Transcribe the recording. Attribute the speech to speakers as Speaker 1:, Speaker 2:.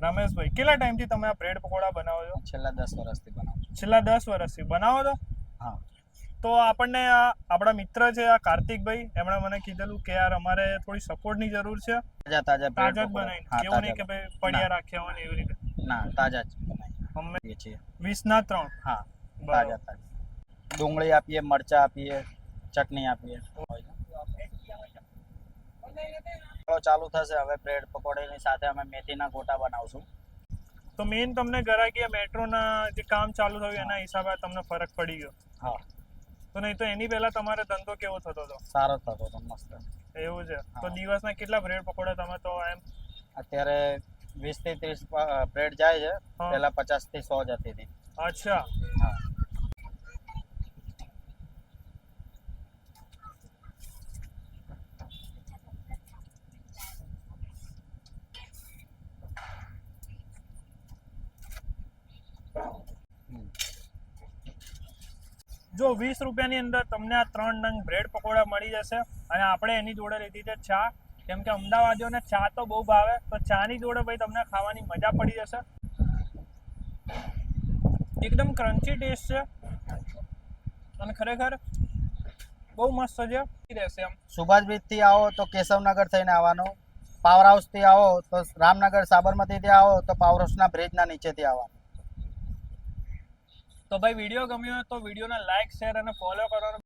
Speaker 1: રમેશભાઈ કેટલા ટાઈમથી તમે આ બ્રેડ પકોડા બનાવો છો?
Speaker 2: છેલ્લા દસ વર્ષથી થી બનાવો
Speaker 1: છેલ્લા દસ વર્ષથી બનાવો છો?
Speaker 2: હા.
Speaker 1: તો આપણને આ આપણા મિત્ર છે આ કાર્તિકભાઈ એમણે મને કીધેલું કે યાર અમારે થોડી સપોર્ટની જરૂર છે.
Speaker 2: તાજા તાજા
Speaker 1: તાજા જ બનાવીને
Speaker 2: કેવું
Speaker 1: એવું નહીં કે ભાઈ પડ્યા રાખ્યા હોય ને એવી રીતે.
Speaker 2: ના તાજા જ બનાવીએ છીએ.
Speaker 1: વીસના ત્રણ.
Speaker 2: હા. તાજા તાજા. ડુંગળી આપીએ મરચા આપીએ ચટણી આપીએ. ચાલો ચાલુ થશે. હવે બ્રેડ પકોડીની સાથે અમે મેથીના ગોટા બનાવશું.
Speaker 1: તો મેઇન તમને ગરાકી મેટ્રોના જે કામ ચાલુ થયું એના હિસાબે તમને ફરક પડી ગયો.
Speaker 2: હા.
Speaker 1: તો નહીં તો એની પહેલા તમારે ધંધો કેવો થતો હતો?
Speaker 2: સારો થતો હતો મસ્ત.
Speaker 1: એવું છે? તો દિવસના કેટલા બ્રેડ પકોડા તમે તો એમ?
Speaker 2: અત્યારે વીસથી ત્રીસ બ્રેડ જાય છે. પેલા પચાસથી સો જતી હતી.
Speaker 1: અચ્છા. જો વીસ રૂપિયાની અંદર તમને આ ત્રણ નંગ બ્રેડ પકોડા મળી જશે અને આપણે એની જોડે લીધી છે ચા. કેમ કે અમદાવાદીઓને ચા તો બહુ ભાવે, તો ચાની જોડે ભાઈ તમને ખાવાની મજા પડી જશે. એકદમ ક્રન્ચી ટેસ્ટ છે. અને ખરેખર બહુ મસ્ત છે. રહેશે એમ.
Speaker 2: સુભાષ આવો તો કેશવનગર થઈને આવવાનું. પાવર હાઉસથી આવો તો રામનગર સાબરમતીથી આવો તો પાવર હાઉસના બ્રિજના નીચેથી આવવાનું.
Speaker 1: તો ભાઈ વીડિયો ગમ્યો હોય તો વિડીયોને લાઈક શેર અને ફોલો કરવાનું